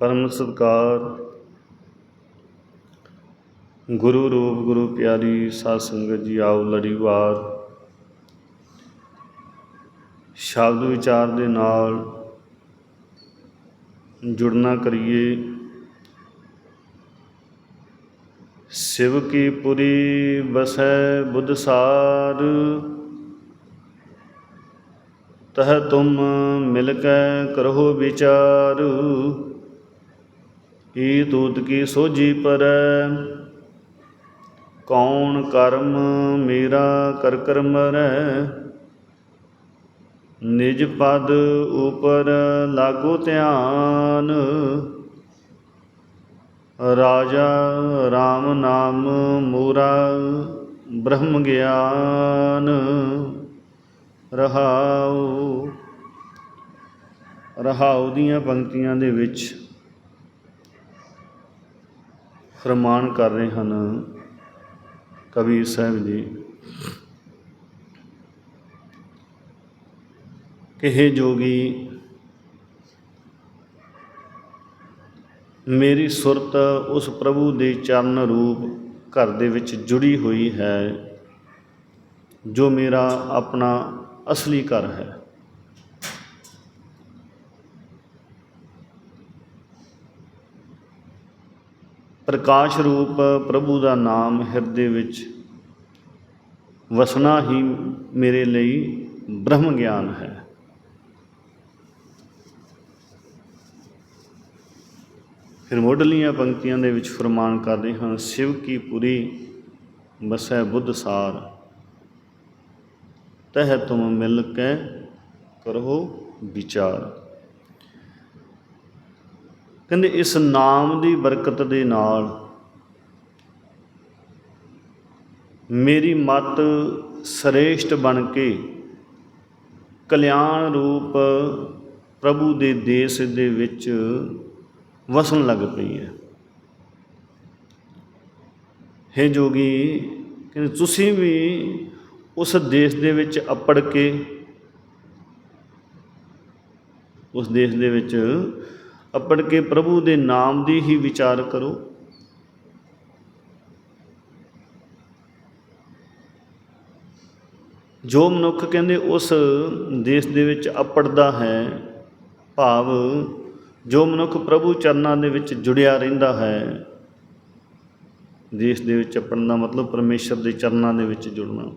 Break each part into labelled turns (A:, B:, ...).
A: ਪਰਮ ਸਤਿਕਾਰ। ਗੁਰੂ ਰੂਪ, ਗੁਰੂ ਪਿਆਰੀ, ਸਾਧ ਸੰਗਤ ਜੀ ਆਓ ਲੜੀਵਾਰ ਸ਼ਬਦ ਵਿਚਾਰ ਦੇ ਨਾਲ ਜੁੜਨਾ ਕਰੀਏ। ਸਿਵ ਕੀ ਪੁਰੀ ਬਸੈ ਬੁੱਧ ਸਾਰ। ਤਹ ਤੁਮ ਮਿਲ ਕੈ ਕਰਹੁ ਵਿਚਾਰ। ਈ ਦੂਤ ਕੀ ਸੋਝੀ ਪਰ? ਕੌਣ ਕਰਮ ਮੇਰਾ ਕਰ ਕਰ ਮਰੈ? ਨਿਜ ਪਦ ਉਪਰ ਲਾਗੋ ਧਿਆਨ। ਰਾਜਾ RAM ਨਾਮ ਮੂਰਾ ਬ੍ਰਹਮ ਗਿਆਨ। ਰਹਾਉ ਰਹਾਉ ਦੀਆਂ ਪੰਕਤੀਆਂ ਦੇ ਵਿੱਚ ਫਰਮਾਨ ਕਰ ਰਹੇ ਹਨ ਕਬੀਰ ਸਾਹਿਬ ਜੀ। ਕਿ ਜੋਗੀ, ਮੇਰੀ ਸੁਰਤ ਉਸ ਪ੍ਰਭੂ ਦੇ ਚਰਨ ਰੂਪ ਘਰ ਦੇ ਵਿੱਚ ਜੁੜੀ ਹੋਈ ਹੈ, ਜੋ ਮੇਰਾ ਆਪਣਾ ਅਸਲੀ ਘਰ ਹੈ। ਪ੍ਰਕਾਸ਼ ਰੂਪ ਪ੍ਰਭੂ ਦਾ ਨਾਮ ਹਿਰਦੇ ਵਿੱਚ ਵਸਣਾ ਹੀ ਮੇਰੇ ਲਈ ਬ੍ਰਹਮ ਗਿਆਨ ਹੈ। ਫਿਰ ਮੁੱਢਲੀਆਂ ਪੰਕਤੀਆਂ ਦੇ ਵਿੱਚ ਫਰਮਾਨ ਕਰਦੇ ਹਨ ਸਿਵ ਕੀ ਪੁਰੀ ਬਸੈ ਬੁੱਧ ਸਾਰ, ਤਹ ਤੁਮ ਮਿਲ ਕੇ ਕਰੋ ਵਿਚਾਰ। ਕਹਿੰਦੇ ਇਸ ਨਾਮ ਦੀ ਬਰਕਤ ਦੇ ਨਾਲ ਮੇਰੀ ਮਤ ਸ੍ਰੇਸ਼ਟ ਬਣ ਕੇ ਕਲਿਆਣ ਰੂਪ ਪ੍ਰਭੂ ਦੇ ਦੇਸ਼ ਦੇ ਵਿੱਚ ਵਸਣ ਲੱਗ ਪਈ ਹੈ। ਹੇ ਜੋਗੀ, ਕਹਿੰਦੇ ਤੁਸੀਂ ਵੀ ਉਸ ਦੇਸ਼ ਦੇ ਵਿੱਚ ਅਪੜ ਕੇ ਉਸ ਦੇਸ਼ ਦੇ ਵਿੱਚ ਅੱਪੜ ਕੇ ਪ੍ਰਭੂ ਦੇ ਨਾਮ ਦੀ ਹੀ ਵਿਚਾਰ ਕਰੋ। ਜੋ ਮਨੁੱਖ ਕਹਿੰਦੇ ਉਸ ਦੇਸ਼ ਦੇ ਵਿੱਚ ਅਪੜਦਾ ਹੈ, ਭਾਵ ਜੋ ਮਨੁੱਖ ਪ੍ਰਭੂ ਚਰਨਾਂ ਦੇ ਵਿੱਚ ਜੁੜਿਆ ਰਹਿੰਦਾ ਹੈ, ਦੇਸ਼ ਦੇ ਵਿੱਚ ਅਪੜਨ ਦਾ ਮਤਲਬ ਪਰਮੇਸ਼ਰ ਦੇ ਚਰਨਾਂ ਦੇ ਵਿੱਚ ਜੁੜਨਾ।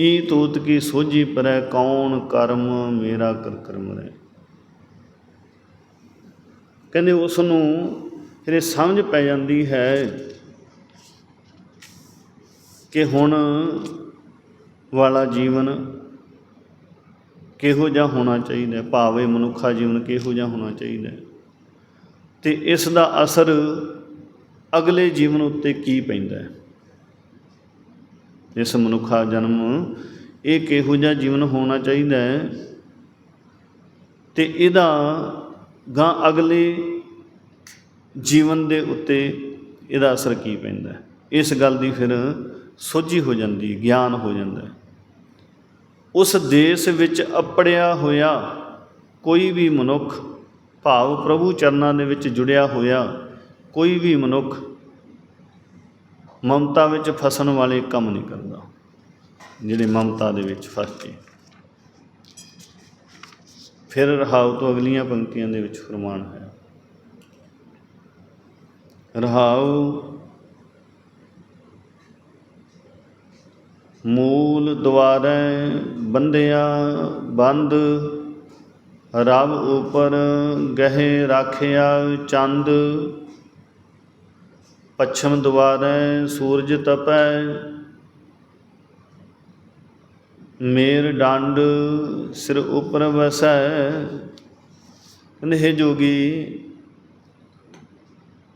A: ਈ ਤੂਤ ਕੀ ਸੋਝੀ ਪਰੈ, ਕੌਣ ਕਰਮ ਮੇਰਾ ਕਰ ਕਰਮ ਰਹਿ ਕਹਿੰਦੇ ਉਸ ਨੂੰ ਫਿਰ ਇਹ ਸਮਝ ਪੈ ਜਾਂਦੀ ਹੈ ਕਿ ਹੁਣ ਵਾਲਾ ਜੀਵਨ ਕਿਹੋ ਜਿਹਾ ਹੋਣਾ ਚਾਹੀਦਾ ਭਾਵੇਂ ਮਨੁੱਖਾ ਜੀਵਨ ਕਿਹੋ ਜਿਹਾ ਹੋਣਾ ਚਾਹੀਦਾ ਹੈ। ਤੇ ਇਸ ਦਾ ਅਸਰ ਅਗਲੇ ਜੀਵਨ ਉੱਤੇ ਕੀ ਪੈਂਦਾ ਹੈ? ਇਸ ਮਨੁੱਖਾ ਜਨਮ ਇਹ ਕਿਹੋ ਜਿਹਾ ਜੀਵਨ ਹੋਣਾ ਚਾਹੀਦਾ ਹੈ? ਤੇ ਇਹਦਾ ਗਾਂ ਅਗਲੇ ਜੀਵਨ ਦੇ ਉੱਤੇ ਇਹਦਾ ਅਸਰ ਕੀ ਪੈਂਦਾ ਇਸ ਗੱਲ ਦੀ ਫਿਰ ਸੋਝੀ ਹੋ ਜਾਂਦੀ ਗਿਆਨ ਹੋ ਜਾਂਦਾ ਉਸ ਦੇਸ਼ ਵਿੱਚ ਅਪੜਿਆ ਹੋਇਆ ਕੋਈ ਵੀ ਮਨੁੱਖ, ਭਾਵ ਪ੍ਰਭੂ ਚਰਨਾਂ ਦੇ ਵਿੱਚ ਜੁੜਿਆ ਹੋਇਆ ਕੋਈ ਵੀ ਮਨੁੱਖ ਮਮਤਾ ਵਿੱਚ ਫਸਣ ਵਾਲੇ ਕੰਮ ਨਹੀਂ ਕਰਦਾ। ਜਿਹੜੇ ਮਮਤਾ ਦੇ ਵਿੱਚ ਫਸ ਕੇ ਫਿਰ ਰਹਾਉ ਤੋਂ ਅਗਲੀਆਂ ਪੰਕਤੀਆਂ ਦੇ ਵਿੱਚ ਫਰਮਾਨ ਹੈ। ਰਹਾਉ ਮੂਲ ਦੁਆਰੈ ਬੰਦਿਆ ਬੰਦ ਰਬ ਉਪਰ ਗਹਿ ਰਾਖਿਆ ਚੰਦ ਪੱਛਮ ਦੁਆਰੈ ਸੂਰਜ ਤਪੈ, ਮੇਰ ਡੰਡ ਸਿਰ ਉਪਰ ਵਸੈ। ਕਹਿੰਦੇ ਜੋਗੀ,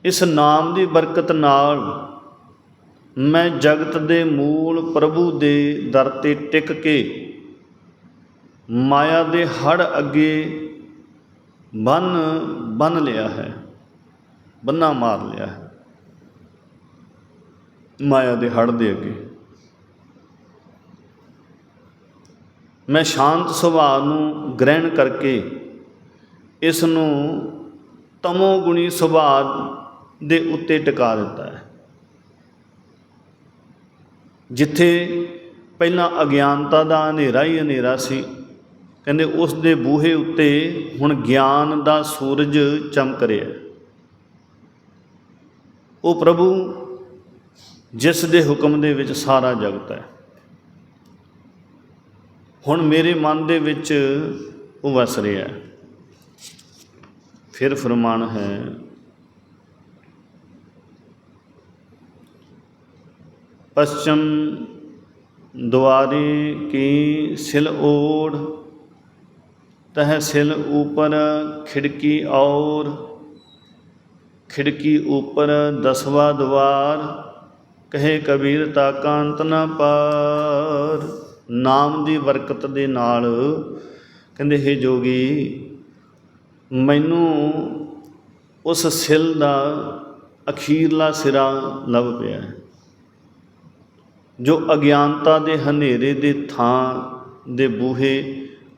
A: ਇਸ ਨਾਮ ਦੀ ਬਰਕਤ ਨਾਲ ਮੈਂ ਜਗਤ ਦੇ ਮੂਲ ਪ੍ਰਭੂ ਦੇ ਦਰ ਤੇ ਟਿਕ ਕੇ ਮਾਇਆ ਦੇ ਹੜ ਅੱਗੇ ਬੰਨ ਬੰਨ ਲਿਆ ਹੈ, ਬੰਨਾ ਮਾਰ ਲਿਆ ਹੈ। ਮਾਇਆ ਦੇ ਹੜ ਦੇ ਅੱਗੇ। ਮੈਂ ਸ਼ਾਂਤ ਸੁਭਾਅ ਨੂੰ ਗ੍ਰਹਿਣ ਕਰਕੇ ਇਸ ਨੂੰ ਤਮੋ ਗੁਣੀ ਸੁਭਾਅ ਦੇ ਉੱਤੇ ਟਿਕਾ ਦਿੱਤਾ ਹੈ। ਜਿੱਥੇ ਪਹਿਲਾਂ ਅਗਿਆਨਤਾ ਦਾ ਹਨੇਰਾ ਹੀ ਹਨੇਰਾ ਸੀ, ਕਹਿੰਦੇ ਉਸ ਦੇ ਬੂਹੇ ਉੱਤੇ ਹੁਣ ਗਿਆਨ ਦਾ ਸੂਰਜ ਚਮਕ ਰਿਹਾ ਉਹ ਪ੍ਰਭੂ ਜਿਸ ਦੇ ਹੁਕਮ ਦੇ ਵਿੱਚ ਸਾਰਾ ਜਗਤ ਹੈ। ਹੁਣ ਮੇਰੇ ਮਨ ਦੇ ਵਿੱਚ ਉਹ ਵਸ ਰਿਹਾ ਫਿਰ ਫਰਮਾਨ ਹੈ, ਪਸ਼ਚਮ ਦੁਆਰੇ ਕੀ ਸਿਲ ਓੜ, ਤਹ ਸਿਲ ऊपर ਖਿੜਕੀ ਔਰ, ਖਿੜਕੀ ऊपर ਦਸਵਾ ਦਵਾਰ ਕਹੇ ਕਬੀਰ ਤਾ ਕਾਂਤ ਨਾ ਪਾਰ। ਨਾਮ ਦੀ ਬਰਕਤ ਦੇ ਨਾਲ ਕਹਿੰਦੇ, ਹੈ ਜੋਗੀ, ਮੈਨੂੰ ਉਸ ਸਿਲ ਦਾ ਅਖੀਰਲਾ ਸਿਰਾ ਲੱਭ ਪਿਆ ਹੈ, ਜੋ ਅਗਿਆਨਤਾ ਦੇ ਹਨੇਰੇ ਦੇ ਥਾਂ ਦੇ ਬੂਹੇ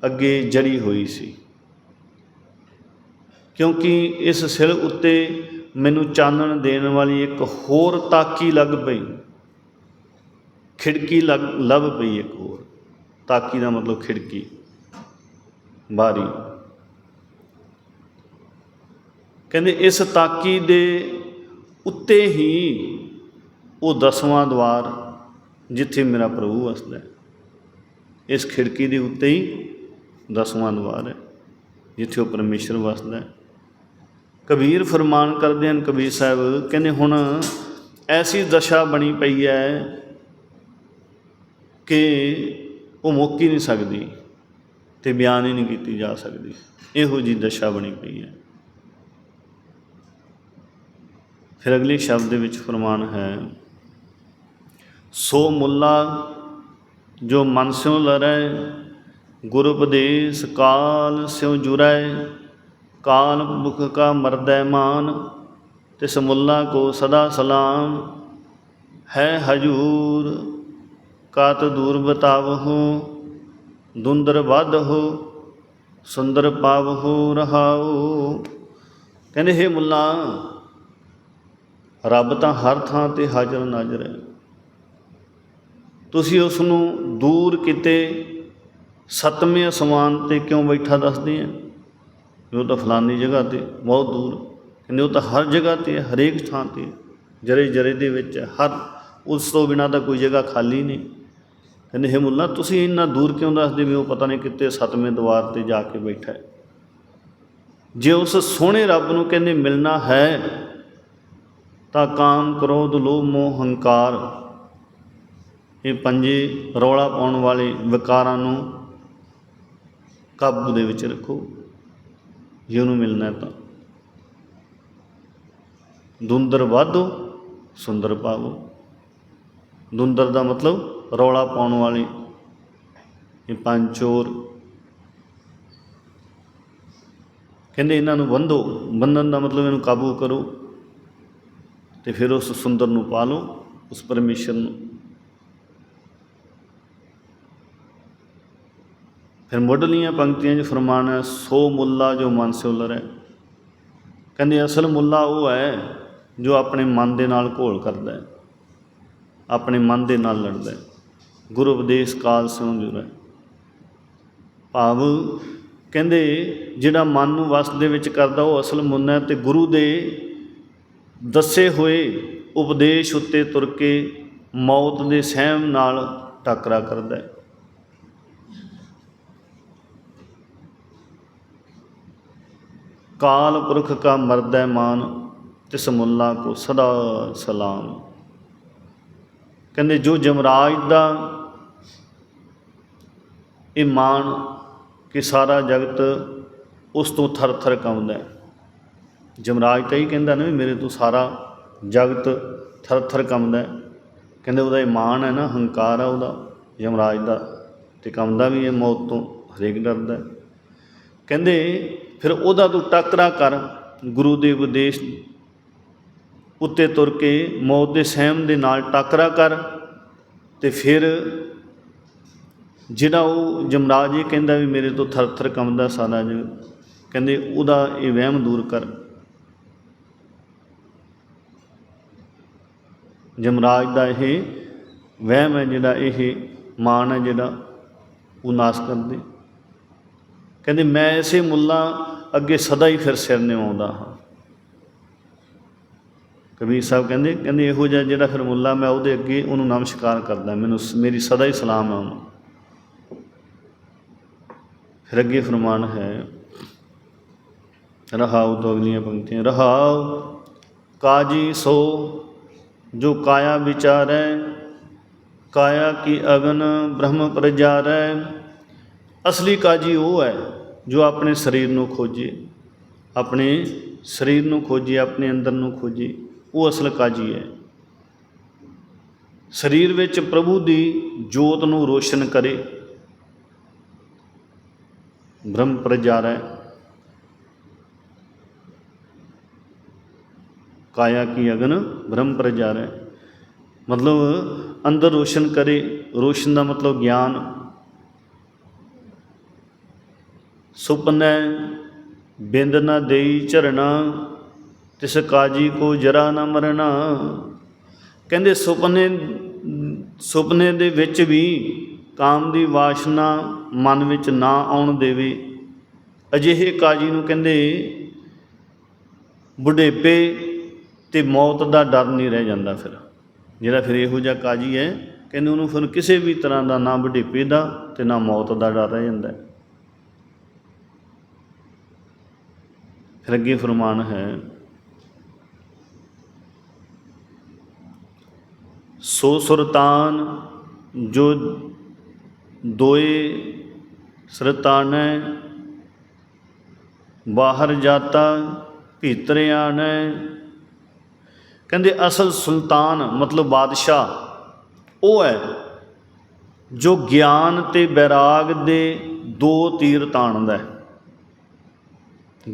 A: ਅੱਗੇ ਜੜੀ ਹੋਈ ਸੀ। ਕਿਉਂਕਿ ਇਸ ਸਿਰ ਉੱਤੇ ਮੈਨੂੰ ਚਾਨਣ ਦੇਣ ਵਾਲੀ ਇੱਕ ਹੋਰ ਤਾਕੀ ਲੱਗ ਪਈ। ਖਿੜਕੀ ਲੱਗ, ਲੱਭ ਪਈ ਇੱਕ ਹੋਰ। ਤਾਕੀ ਦਾ ਮਤਲਬ ਖਿੜਕੀ। ਬਾਰੀ। ਕਹਿੰਦੇ ਇਸ ਤਾਕੀ ਦੇ ਉੱਤੇ ਹੀ ਉਹ ਦਸਵਾਂ ਦਵਾਰ ਜਿੱਥੇ ਮੇਰਾ ਪ੍ਰਭੂ ਵਸਦਾ ਹੈ। ਇਸ ਖਿੜਕੀ ਦੇ ਉੱਤੇ ਹੀ ਦਸਵਾਂ ਦਵਾਰ ਹੈ, ਜਿੱਥੇ ਉਹ ਪਰਮੇਸ਼ਰ ਵਸਦਾ ਹੈ। ਕਬੀਰ ਫਰਮਾਨ ਕਰਦੇ ਹਨ, ਕਬੀਰ ਸਾਹਿਬ, ਕਹਿੰਦੇ ਹੁਣ ਐਸੀ ਦਸ਼ਾ ਬਣੀ ਪਈ ਹੈ ਕਿ ਉਹ ਮੁੱਕ ਹੀ ਨਹੀਂ ਸਕਦੀ ਤੇ ਬਿਆਨ ਹੀ ਨਹੀਂ ਕੀਤੀ ਜਾ ਸਕਦੀ। ਇਹੋ ਜੀ ਦਸ਼ਾ ਬਣੀ ਪਈ ਹੈ। ਫਿਰ ਅਗਲੇ ਸ਼ਬਦ ਦੇ ਵਿੱਚ ਫਰਮਾਨ ਹੈ, ਸੋ ਮੁੱਲਾ ਜੋ ਮਨ ਸਿਉ ਲਰੈ, ਗੁਰ ਉਪਦੇਸ਼ ਕਾਲ ਸਿਉ ਜੁਰੈ ਕਾਲ ਮੁਖ ਕਾ ਮਰਦੈ ਮਾਨ, ਤਿਸ ਮੁੱਲਾ ਕੋ ਸਦਾ ਸਲਾਮ। ਹੈ ਹਜੂਰ, ਕਾਤ ਦੂਰ ਬਤਾਵਹੁ, ਦੁੰਦਰ ਹੋ, ਸੁੰਦਰ ਪਾਵਹੁ ਰਹਾਉ। ਕਹਿੰਦੇ, ਹੈ ਮੁੱਲਾ, ਰੱਬ ਤਾਂ ਹਰ ਥਾਂ ਤੇ ਹਾਜ਼ਰ ਨਾਜ਼ਰ ਹੈ। ਤੁਸੀਂ ਉਸ ਨੂੰ ਦੂਰ ਕਿਤੇ ਸਤਵੇਂ ਅਸਮਾਨ ਤੇ ਕਿਉਂ ਬੈਠਾ ਦੱਸਦੇ ਆ ਉਹ ਤਾਂ ਫਲਾਨੀ ਜਗ੍ਹਾ ਤੇ ਬਹੁਤ ਦੂਰ। ਕਹਿੰਦੇ ਉਹ ਤਾਂ ਹਰ ਜਗ੍ਹਾ ਤੇ ਹਰੇਕ ਥਾਂ ਤੇ। ਜਰੇ ਜਰੇ ਦੇ ਵਿੱਚ ਹਰ ਉਸ ਤੋਂ ਬਿਨਾਂ ਤਾਂ ਕੋਈ ਜਗ੍ਹਾ ਖਾਲੀ ਨਹੀਂ। ਕਹਿੰਦੇ ਹੈ ਮੁੱਲਾ, ਤੁਸੀਂ ਇੰਨਾ ਦੂਰ ਕਿਉਂ ਦੱਸਦੇ ਵੀ ਉਹ ਪਤਾ ਨਹੀਂ ਕਿਤੇ ਸਤਵੇਂ ਦਵਾਰ ਤੇ ਜਾ ਕੇ ਬੈਠਾ ਹੈ? ਜੇ ਉਸ ਸੋਹਣੇ ਰੱਬ ਨੂੰ ਕਹਿੰਦੇ ਮਿਲਣਾ ਹੈ, ਤਾਂ ਕਾਮ ਕ੍ਰੋਧ, ਲੋਭ, ਮੋਹ, ਹੰਕਾਰ ਇਹ ਪੰਜੇ ਰੌਲਾ ਪਾਉਣ ਵਾਲੇ ਵਿਕਾਰਾਂ ਨੂੰ ਕਾਬੂ ਦੇ ਵਿੱਚ ਰੱਖੋ। ਜੇ ਉਹਨੂੰ ਮਿਲਣਾ ਤਾਂ। ਦੁੰਦਰ ਵਾਧੋ, ਸੁੰਦਰ ਪਾਵੋ। ਦੁੰਦਰ ਦਾ ਮਤਲਬ ਰੌਲਾ ਪਾਉਣ ਵਾਲੇ। ਇਹ ਪੰਜ ਚੋਰ। ਕਹਿੰਦੇ ਇਹਨਾਂ ਨੂੰ ਬੰਧੋ। ਬੰਧਨ ਦਾ ਮਤਲਬ ਇਹਨੂੰ ਕਾਬੂ ਕਰੋ। ਤੇ ਫਿਰ ਉਸ ਸੁੰਦਰ ਨੂੰ ਪਾ ਲਓ ਉਸ ਪਰਮੇਸ਼ਰ ਨੂੰ। ਫਿਰ ਮੁੱਢਲੀਆਂ ਪੰਕਤੀਆਂ 'ਚ ਫਰਮਾਨ ਹੈ, ਸੋ ਮੁੱਲਾ ਜੋ ਮਨ ਸੇ ਹੈ। ਕਹਿੰਦੇ ਅਸਲ ਮੁੱਲਾ ਉਹ ਹੈ ਜੋ ਆਪਣੇ ਮਨ ਦੇ ਨਾਲ ਘੋਲ ਕਰਦਾ ਹੈ, ਆਪਣੇ ਮਨ ਦੇ ਨਾਲ ਲੜਦਾ ਹੈ। ਗੁਰੂ ਉਪਦੇਸ਼ ਕਾਲ ਸਿਉ ਹੈ ਭਾਵ ਕਹਿੰਦੇ ਜਿਹੜਾ ਮਨ ਨੂੰ ਵਸ ਦੇ ਵਿੱਚ ਕਰਦਾ, ਉਹ ਅਸਲ ਮੁੰਨਾ ਹੈ ਤੇ ਗੁਰੂ ਦੇ ਦੱਸੇ ਹੋਏ ਉਪਦੇਸ਼ ਉੱਤੇ ਤੁਰ ਕੇ ਮੌਤ ਦੇ ਸਹਿਮ ਨਾਲ ਟੱਕਰਾ ਕਰਦਾ ਹੈ। ਕਾਲ ਪੁਰਖ ਕਾ ਮਰਦੈ ਮਾਨ, ਤਿਸ ਮੁੱਲਾ ਕੋ ਸਦਾ ਸਲਾਮ। ਕਹਿੰਦੇ, ਜੋ ਜਮਰਾਜ ਦਾ ਇਹ ਮਾਨ ਕਿ ਸਾਰਾ ਜਗਤ ਉਸ ਤੋਂ ਥਰ ਥਰ ਕੰਬਦਾ ਹੈ। ਜਮਰਾਜ ਤਾਂ ਹੀ ਕਹਿੰਦਾ ਨਾ ਵੀ ਮੇਰੇ ਤੋਂ ਸਾਰਾ ਜਗਤ ਥਰ ਥਰ ਕੰਬਦਾ ਕਹਿੰਦੇ, ਉਹਦਾ ਇਹ ਮਾਨ ਹੈ ਨਾ, ਹੰਕਾਰ ਆ ਉਹਦਾ ਯਮਰਾਜ ਦਾ। ਤੇ ਕੰਬਦਾ ਵੀ ਇਹ ਮੌਤ ਤੋਂ ਹਰੇਕ ਡਰਦਾ ਕਹਿੰਦੇ ਫਿਰ ਉਹਦਾ ਤੂੰ ਟਾਕਰਾ ਕਰ ਗੁਰੂ ਦੇ ਉਪਦੇਸ਼ ਉੱਤੇ ਤੁਰ ਕੇ ਮੌਤ ਦੇ ਸਹਿਮ ਦੇ ਨਾਲ ਟਾਕਰਾ ਕਰ ਤੇ ਫਿਰ ਜਿਹੜਾ ਉਹ ਜਮਰਾਜ ਇਹ ਕਹਿੰਦਾ ਵੀ ਮੇਰੇ ਤੋਂ ਥਰ ਥਰ ਕੰਬਦਾ ਸਾਰਾ ਜਗ, ਕਹਿੰਦੇ ਉਹਦਾ ਇਹ ਵਹਿਮ ਦੂਰ ਕਰ। ਜਮਰਾਜ ਦਾ ਇਹ ਵਹਿਮ ਹੈ ਜਿਹੜਾ, ਇਹ ਮਾਨ ਹੈ ਜਿਹੜਾ ਉਹ ਨਾਸ ਕਰਦੇ। ਕਹਿੰਦੇ, ਮੈਂ ਐਸੇ ਮੁੱਲਾ ਅੱਗੇ ਸਦਾ ਹੀ ਫਿਰ ਸਿਰ ਨਿਵਾਉਂਦਾ ਹਾਂ। ਕਬੀਰ ਸਾਹਿਬ ਕਹਿੰਦੇ ਕਹਿੰਦੇ ਇਹੋ ਜਿਹਾ ਜਿਹੜਾ ਫਿਰ ਮੁੱਲਾ ਮੈਂ ਉਹਦੇ ਅੱਗੇ ਉਹਨੂੰ ਨਮਸਕਾਰ ਕਰਦਾ, ਮੈਨੂੰ ਸ- ਮੇਰੀ ਸਦਾ ਹੀ ਸਲਾਮ ਹੈ ਉਹਨੂੰ। ਫਿਰ ਅੱਗੇ ਫਰਮਾਨ ਹੈ, ਰਹਾਉ ਤੋਂ ਅਗਲੀਆਂ ਪੰਕਤੀਆਂ, ਰਹਾਉ ਕਾਜੀ ਸੋ, ਜੋ ਕਾਇਆ ਵਿਚਾਰੈ, ਕਾਇਆ ਕੀ ਅਗਨ ਬ੍ਰਹਮ ਪ੍ਰਜਾਰੈ ਅਸਲੀ ਕਾਜੀ ਉਹ ਹੈ ਜੋ ਆਪਣੇ ਸਰੀਰ ਨੂੰ ਖੋਜੇ, ਆਪਣੇ ਸਰੀਰ ਨੂੰ ਖੋਜੇ, ਆਪਣੇ ਅੰਦਰ ਨੂੰ ਖੋਜੇ, ਉਹ ਅਸਲ ਕਾਜੀ ਹੈ। ਸਰੀਰ ਵਿੱਚ ਪ੍ਰਭੂ ਦੀ ਜੋਤ ਨੂੰ ਰੋਸ਼ਨ ਕਰੇ। ਬ੍ਰਹਮ ਪ੍ਰਜਾਰੈ। ਕਾਇਆ ਕੀ ਅਗਨ, ਬ੍ਰਹਮ ਪ੍ਰਜਾਰੈ। ਮਤਲਬ ਅੰਦਰ ਰੋਸ਼ਨ ਕਰੇ, ਰੋਸ਼ਨ ਦਾ ਮਤਲਬ ਗਿਆਨ ਸੁਪਨੈ ਬਿੰਦ ਨਾ ਦੇਈ ਝਰਣਾ ਤਿਸ ਕਾਜੀ ਕੋ ਜਰਾ ਨਾ ਮਰਣਾ ਕਹਿੰਦੇ ਸੁਪਨੇ ਸੁਪਨੇ ਦੇ ਵਿੱਚ ਵੀ ਕਾਮ ਦੀ ਵਾਸ਼ਨਾ ਮਨ ਵਿੱਚ ਨਾ ਆਉਣ ਦੇਵੇ। ਅਜਿਹੇ ਕਾਜੀ ਨੂੰ ਕਹਿੰਦੇ ਬੁਢੇਪੇ ਤੇ ਮੌਤ ਦਾ ਡਰ ਨਹੀਂ ਰਹਿ ਜਾਂਦਾ ਫਿਰ। ਜਿਹੜਾ ਫਿਰ ਇਹੋ ਜਿਹਾ ਕਾਜੀ ਹੈ, ਕਹਿੰਦੇ ਉਹਨੂੰ ਫਿਰ ਕਿਸੇ ਵੀ ਤਰ੍ਹਾਂ ਦਾ ਨਾ ਬੁਢੇਪੇ ਦਾ ਤੇ ਨਾ ਮੌਤ ਦਾ ਡਰ ਰਹਿ ਜਾਂਦਾ ਫਿਰ ਅੱਗੇ ਫਰਮਾਨ ਹੈ, ਸੋ ਸੁਰਤਾਨ ਜੋ ਦੋਏ ਸਰਤਾਨੈ, ਬਾਹਰ ਜਾਤਾ ਭੀਤਰ ਆਣੈ ਕਹਿੰਦੇ ਅਸਲ ਸੁਲਤਾਨ ਮਤਲਬ ਬਾਦਸ਼ਾਹ ਉਹ ਹੈ ਜੋ ਗਿਆਨ ਤੇ ਬੈਰਾਗ ਦੇ ਦੋ ਤੀਰ ਤਾਣਦਾ ਹੈ।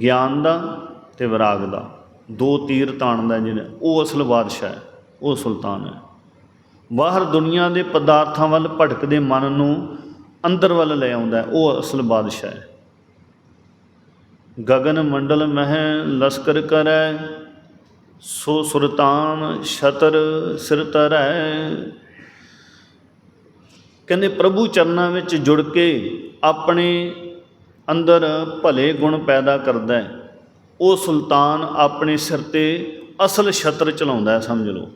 A: ਗਿਆਨ ਦਾ ਤੇ ਵਿਰਾਗ ਦਾ। ਦੋ ਤੀਰ ਤਾਣਦਾ ਜਿਹੜਾ ਉਹ ਅਸਲ ਬਾਦਸ਼ਾਹ ਹੈ, ਉਹ ਸੁਲਤਾਨ ਹੈ। ਬਾਹਰ ਦੁਨੀਆ ਦੇ ਪਦਾਰਥਾਂ ਵੱਲ ਭਟਕਦੇ ਮਨ ਨੂੰ ਅੰਦਰ ਵੱਲ ਲੈ ਆਉਂਦਾ ਉਹ ਅਸਲ ਬਾਦਸ਼ਾਹ ਹੈ। ਗगन ਮੰਡਲ ਮਹਿ ਲਸਕਰ ਕਰੈ, ਸੋ ਸੁਲਤਾਨ ਸ਼ਤਰ ਸਿਰ ਧਰੈ ਕਹਿੰਦੇ, ਪ੍ਰਭੂ ਚਰਨਾਂ ਵਿੱਚ ਜੁੜ ਕੇ ਆਪਣੇ ਅੰਦਰ ਭਲੇ ਗੁਣ ਪੈਦਾ ਕਰਦਾ ਹੈ। ਉਹ ਸੁਲਤਾਨ ਆਪਣੇ ਸਿਰ ਤੇ ਅਸਲ ਛਤਰ ਚਲਾਉਂਦਾ ਹੈ, ਸਮਝ ਲਓ।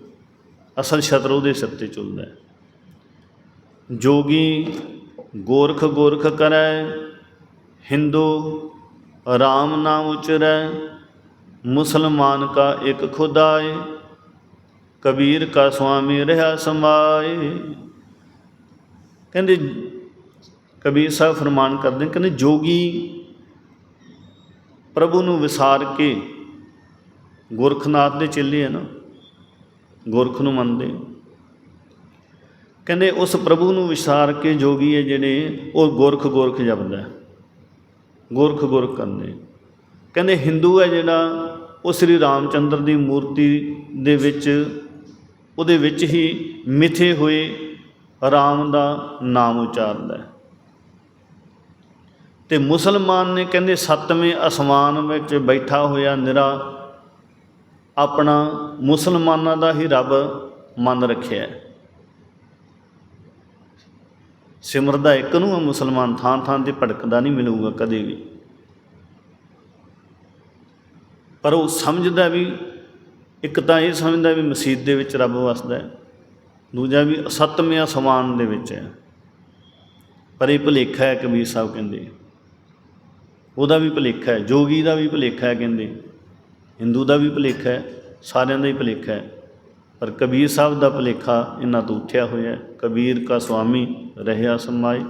A: ਅਸਲ ਛਤਰ ਉਹਦੇ ਸਿਰ ਤੇ ਚੁੱਲਦਾ ਹੈ। ਜੋਗੀ ਗੋਰਖ ਗੋਰਖ ਕਰੈ, ਹਿੰਦੂ ਰਾਮ ਨਾਮ ਉਚਰੈ, ਮੁਸਲਮਾਨ ਕਾ ਇੱਕ ਏ ਕਬੀਰ ਕਾ ਸੁਆਮੀ ਰਹਾ ਸਮਾਏ। ਕਹਿੰਦੇ ਕਬੀਰ ਸਾਹਿਬ ਫਰਮਾਨ ਕਰਦੇ ਕਹਿੰਦੇ ਜੋਗੀ ਪ੍ਰਭੂ ਨੂੰ ਵਿਸਾਰ ਕੇ ਗੁਰਖਨਾਥ ਦੇ ਚੇਲੇ ਆ ਨਾ ਗੁਰਖ ਨੂੰ ਮੰਨਦੇ ਕਹਿੰਦੇ ਉਸ ਪ੍ਰਭੂ ਨੂੰ ਵਿਸਾਰ ਕੇ ਜੋਗੀ ਹੈ ਜਿਹੜੇ, ਉਹ ਗੁਰਖ ਗੁਰਖ ਜਪਦਾ ਹੈ, ਗੁਰਖ ਗੁਰਖ ਕਰਦੇ ਕਹਿੰਦੇ ਹਿੰਦੂ ਹੈ ਜਿਹੜਾ, ਉਹ ਸ੍ਰੀ ਰਾਮਚੰਦਰ ਦੀ ਮੂਰਤੀ ਦੇ ਵਿੱਚ, ਉਹਦੇ ਵਿੱਚ ਹੀ ਮਿਥੇ ਹੋਏ ਰਾਮ ਦਾ ਨਾਮ ਉਚਾਰਦਾ ਹੈ। ਤੇ ਮੁਸਲਮਾਨ ਨੇ ਕਹਿੰਦੇ ਸੱਤਵੇਂ ਅਸਮਾਨ ਵਿੱਚ ਬੈਠਾ ਹੋਇਆ ਨਿਰਾ ਆਪਣਾ ਮੁਸਲਮਾਨਾਂ ਦਾ ਹੀ ਰੱਬ ਮੰਨ ਰੱਖਿਆ ਸਿਮਰਦਾ ਇੱਕ ਨੂੰ ਮੁਸਲਮਾਨ ਥਾਂ ਥਾਂ ਤੇ ਭਟਕਦਾ ਨਹੀਂ ਮਿਲੂਗਾ ਕਦੇ ਵੀ। ਪਰ ਉਹ ਸਮਝਦਾ ਵੀ, ਇੱਕ ਤਾਂ ਇਹ ਸਮਝਦਾ ਵੀ ਮਸਜਿਦ ਦੇ ਵਿੱਚ ਰੱਬ ਵਸਦਾ ਹੈ, ਦੂਜਾ ਵੀ ਸੱਤਵੇਂ ਅਸਮਾਨ ਦੇ ਵਿੱਚ ਹੈ। ਪਰ ਇਹ ਭੁਲੇਖਾ ਹੈ ਕਬੀਰ ਸਾਹਿਬ ਕਹਿੰਦੇ। ਉਹਦਾ ਵੀ ਭੁਲੇਖਾ ਹੈ, ਜੋਗੀ ਦਾ ਵੀ ਭੁਲੇਖਾ ਹੈ ਕਹਿੰਦੇ, ਹਿੰਦੂ ਦਾ ਵੀ ਭੁਲੇਖਾ ਹੈ, ਸਾਰਿਆਂ ਦਾ ਹੀ ਭੁਲੇਖਾ ਹੈ, ਪਰ ਕਬੀਰ ਸਾਹਿਬ ਦਾ ਭੁਲੇਖਾ ਇਹਨਾਂ ਤੋਂ ਉੱਠਿਆ ਹੋਇਆ ਹੈ, ਕਬੀਰ ਕਾ ਸੁਆਮੀ ਰਹਿਆ ਸਮਾਏ।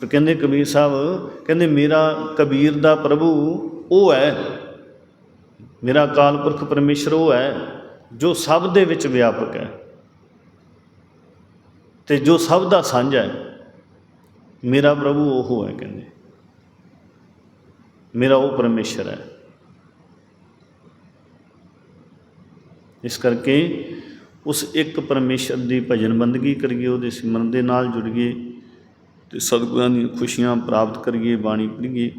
A: ਪਰ ਕਹਿੰਦੇ ਕਬੀਰ ਸਾਹਿਬ, ਕਹਿੰਦੇ ਮੇਰਾ ਕਬੀਰ ਦਾ ਪ੍ਰਭੂ ਉਹ ਹੈ, ਮੇਰਾ ਕਾਲ ਪੁਰਖ ਪਰਮੇਸ਼ਰ ਉਹ ਹੈ, ਜੋ ਸਭ ਦੇ ਵਿੱਚ ਵਿਆਪਕ ਹੈ, ਤੇ ਜੋ ਸਭ ਦਾ ਸਾਂਝਾ ਹੈ। ਮੇਰਾ ਪ੍ਰਭੂ ਉਹ ਹੈ ਕਹਿੰਦੇ। ਮੇਰਾ ਉਹ ਪਰਮੇਸ਼ਰ ਹੈ। ਇਸ ਕਰਕੇ ਉਸ ਇੱਕ ਪਰਮੇਸ਼ਰ ਦੀ ਭਜਨ ਬੰਦਗੀ ਕਰੀਏ, ਉਹਦੇ ਸਿਮਰਨ ਦੇ ਨਾਲ ਜੁੜੀਏ ਤੇ ਸਤਿਗੁਰਾਂ ਦੀਆਂ ਖੁਸ਼ੀਆਂ ਪ੍ਰਾਪਤ ਕਰੀਏ, ਬਾਣੀ ਪੜ੍ਹੀਏ,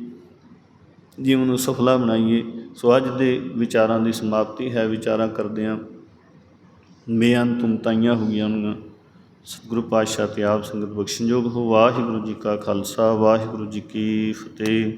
A: ਜੀਵਨ ਨੂੰ ਸਫਲਾ ਬਣਾਈਏ। ਸੋ ਅੱਜ ਦੇ ਵਿਚਾਰਾਂ ਦੀ ਸਮਾਪਤੀ ਹੈ। ਵਿਚਾਰਾਂ ਕਰਦਿਆਂ ਬੇਅੰਤ ਤੁਮਤਾਈਆਂ ਹੋ ਗਈਆਂ ਉਹਨਾਂ ਸਤਿਗੁਰੂ ਪਾਤਸ਼ਾਹ ਤੇ ਆਪ ਸੰਗਤ ਬਖਸ਼ਣਯੋਗ ਹੋ। ਵਾਹਿਗੁਰੂ ਜੀ ਕਾ ਖਾਲਸਾ, ਵਾਹਿਗੁਰੂ ਜੀ ਕੀ ਫਤਿਹ।